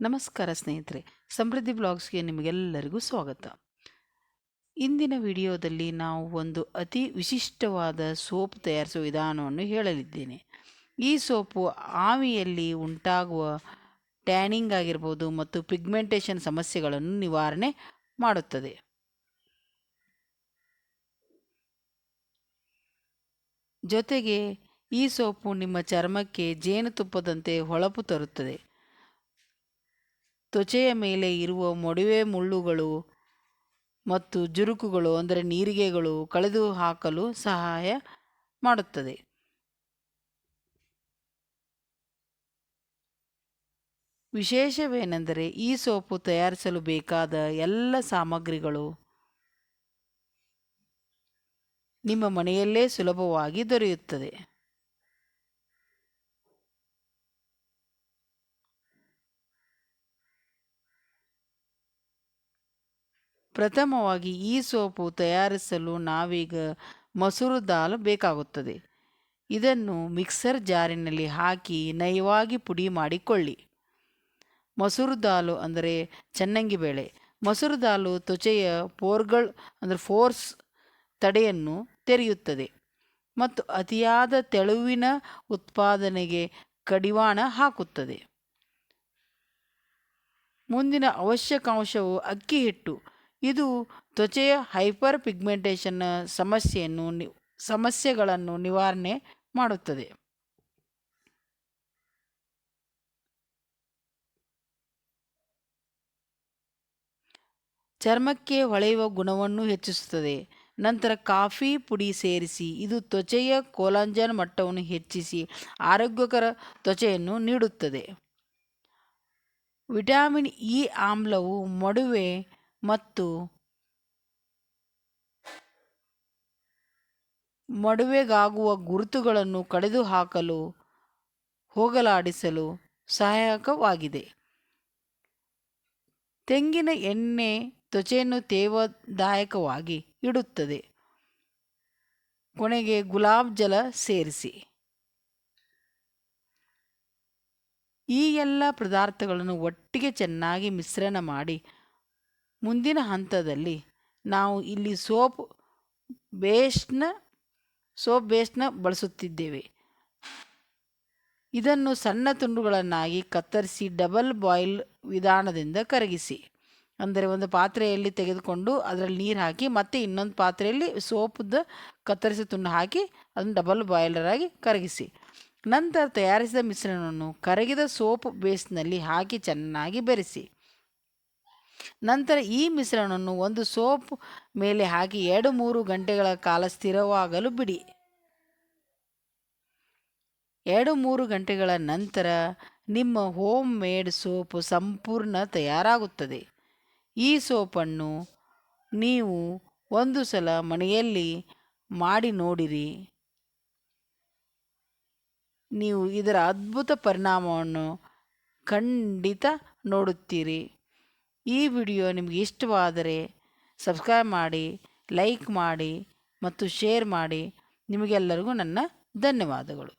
ನಮಸ್ಕಾರ ಸ್ನೇಹಿತರೆ, ಸಮೃದ್ಧಿ ಬ್ಲಾಗ್ಸ್ಗೆ ನಿಮಗೆಲ್ಲರಿಗೂ ಸ್ವಾಗತ. ಇಂದಿನ ವಿಡಿಯೋದಲ್ಲಿ ನಾವು ಒಂದು ಅತಿ ವಿಶಿಷ್ಟವಾದ ಸೋಪ್ ತಯಾರಿಸುವ ವಿಧಾನವನ್ನು ಹೇಳಲಿದ್ದೇನೆ. ಈ ಸೋಪು ಆವಿಯಲ್ಲಿ ಉಂಟಾಗುವ ಟ್ಯಾನಿಂಗ್ ಆಗಿರ್ಬೋದು ಮತ್ತು ಪಿಗ್ಮೆಂಟೇಷನ್ ಸಮಸ್ಯೆಗಳನ್ನು ನಿವಾರಣೆ ಮಾಡುತ್ತದೆ. ಜೊತೆಗೆ ಈ ಸೋಪು ನಿಮ್ಮ ಚರ್ಮಕ್ಕೆ ಜೇನುತುಪ್ಪದಂತೆ ಹೊಳಪು ತರುತ್ತದೆ. ತ್ವಚೆಯ ಮೇಲೆ ಇರುವ ಮೊಡವೆ ಮುಳ್ಳುಗಳು ಮತ್ತು ಜುರುಕುಗಳು, ಅಂದರೆ ನೀರಿಗೆಗಳು ಕಳೆದು ಹಾಕಲು ಸಹಾಯ ಮಾಡುತ್ತದೆ. ವಿಶೇಷವೇನೆಂದರೆ ಈ ಸೋಪು ತಯಾರಿಸಲು ಬೇಕಾದ ಎಲ್ಲ ಸಾಮಗ್ರಿಗಳು ನಿಮ್ಮ ಮನೆಯಲ್ಲೇ ಸುಲಭವಾಗಿ ದೊರೆಯುತ್ತದೆ. ಪ್ರಥಮವಾಗಿ ಈ ಸೋಪು ತಯಾರಿಸಲು ನಾವೀಗ ಮೊಸರು ದಾಲ್ ಬೇಕಾಗುತ್ತದೆ. ಇದನ್ನು ಮಿಕ್ಸರ್ ಜಾರಿನಲ್ಲಿ ಹಾಕಿ ನಯವಾಗಿ ಪುಡಿ ಮಾಡಿಕೊಳ್ಳಿ. ಮೊಸರು ದಾಲು ಅಂದರೆ ಚೆನ್ನಂಗಿ ಬೇಳೆ. ಮೊಸರು ದಾಲು ತ್ವಚೆಯ ಪೋರ್ಗಳು ಅಂದರೆ ಫೋರ್ಸ್ ತಡೆಯನ್ನು ತೆರೆಯುತ್ತದೆ ಮತ್ತು ಅತಿಯಾದ ತೆಳುವಿನ ಉತ್ಪಾದನೆಗೆ ಕಡಿವಾಣ ಹಾಕುತ್ತದೆ. ಮುಂದಿನ ಅವಶ್ಯಕಾಂಶವು ಅಕ್ಕಿ ಹಿಟ್ಟು. ಇದು ತ್ವಚೆಯ ಹೈಪರ್ ಪಿಗ್ಮೆಂಟೇಷನ್ ಸಮಸ್ಯೆಯನ್ನು ನಿ, ಸಮಸ್ಯೆಗಳನ್ನು ನಿವಾರಣೆ ಮಾಡುತ್ತದೆ. ಚರ್ಮಕ್ಕೆ ಹೊಳೆಯುವ ಗುಣವನ್ನು ಹೆಚ್ಚಿಸುತ್ತದೆ. ನಂತರ ಕಾಫಿ ಪುಡಿ ಸೇರಿಸಿ, ಇದು ತ್ವಚೆಯ ಕೋಲಾಂಜನ್ ಮಟ್ಟವನ್ನು ಹೆಚ್ಚಿಸಿ ಆರೋಗ್ಯಕರ ತ್ವಚೆಯನ್ನು ನೀಡುತ್ತದೆ. ವಿಟಮಿನ್ ಇ ಆಮ್ಲವು ಮೊಡವೆ ಮತ್ತು ಮಡುವೆಗಾಗುವ ಗುರುತುಗಳನ್ನು ಕಡಿದು ಹಾಕಲು ಹೋಗಲಾಡಿಸಲು ಸಹಾಯಕವಾಗಿದೆ. ತೆಂಗಿನ ಎಣ್ಣೆ ತ್ವಚೆಯನ್ನು ತೇವದಾಯಕವಾಗಿ ಇಡುತ್ತದೆ. ಕೊನೆಗೆ ಗುಲಾಬ್ ಜಲ ಸೇರಿಸಿ. ಈ ಎಲ್ಲ ಪದಾರ್ಥಗಳನ್ನು ಒಟ್ಟಿಗೆ ಚೆನ್ನಾಗಿ ಮಿಶ್ರಣ ಮಾಡಿ ಮುಂದಿನ ಹಂತದಲ್ಲಿ ನಾವು ಇಲ್ಲಿ ಸೋಪ್ ಬೇಸ್ನ ಸೋಪ್ ಬೇಸ್ನ ಬಳಸುತ್ತಿದ್ದೇವೆ. ಇದನ್ನು ಸಣ್ಣ ತುಂಡುಗಳನ್ನಾಗಿ ಕತ್ತರಿಸಿ ಡಬಲ್ ಬಾಯ್ಲ್ ವಿಧಾನದಿಂದ ಕರಗಿಸಿ. ಅಂದರೆ ಒಂದು ಪಾತ್ರೆಯಲ್ಲಿ ತೆಗೆದುಕೊಂಡು ಅದರಲ್ಲಿ ನೀರು ಹಾಕಿ, ಮತ್ತೆ ಇನ್ನೊಂದು ಪಾತ್ರೆಯಲ್ಲಿ ಸೋಪದ ಕತ್ತರಿಸಿ ತುಂಡು ಹಾಕಿ ಅದನ್ನು ಡಬಲ್ ಬಾಯ್ಲರಾಗಿ ಕರಗಿಸಿ. ನಂತರ ತಯಾರಿಸಿದ ಮಿಶ್ರಣವನ್ನು ಕರಗಿದ ಸೋಪ್ ಬೇಸ್ನಲ್ಲಿ ಹಾಕಿ ಚೆನ್ನಾಗಿ ಬೆರೆಸಿ. ನಂತರ ಈ ಮಿಶ್ರಣವನ್ನು ಒಂದು ಸೋಪ್ ಮೇಲೆ ಹಾಕಿ ಎರಡು ಮೂರು ಗಂಟೆಗಳ ಕಾಲ ಸ್ಥಿರವಾಗಲು ಬಿಡಿ. ಎರಡು ಮೂರು ಗಂಟೆಗಳ ನಂತರ ನಿಮ್ಮ ಹೋಮ್ ಮೇಡ್ ಸೋಪು ಸಂಪೂರ್ಣ ತಯಾರಾಗುತ್ತದೆ. ಈ ಸೋಪನ್ನು ನೀವು ಒಂದು ಸಲ ಮನೆಯಲ್ಲಿ ಮಾಡಿ ನೋಡಿರಿ. ನೀವು ಇದರ ಅದ್ಭುತ ಪರಿಣಾಮವನ್ನು ಖಂಡಿತ ನೋಡುತ್ತೀರಿ. ಈ ವಿಡಿಯೋ ನಿಮಗೆ ಇಷ್ಟವಾದರೆ ಸಬ್ಸ್ಕ್ರೈಬ್ ಮಾಡಿ ಲೈಕ್ ಮಾಡಿ ಮತ್ತು ಶೇರ್ ಮಾಡಿ. ನಿಮಗೆಲ್ಲರಿಗೂ ನನ್ನ ಧನ್ಯವಾದಗಳು.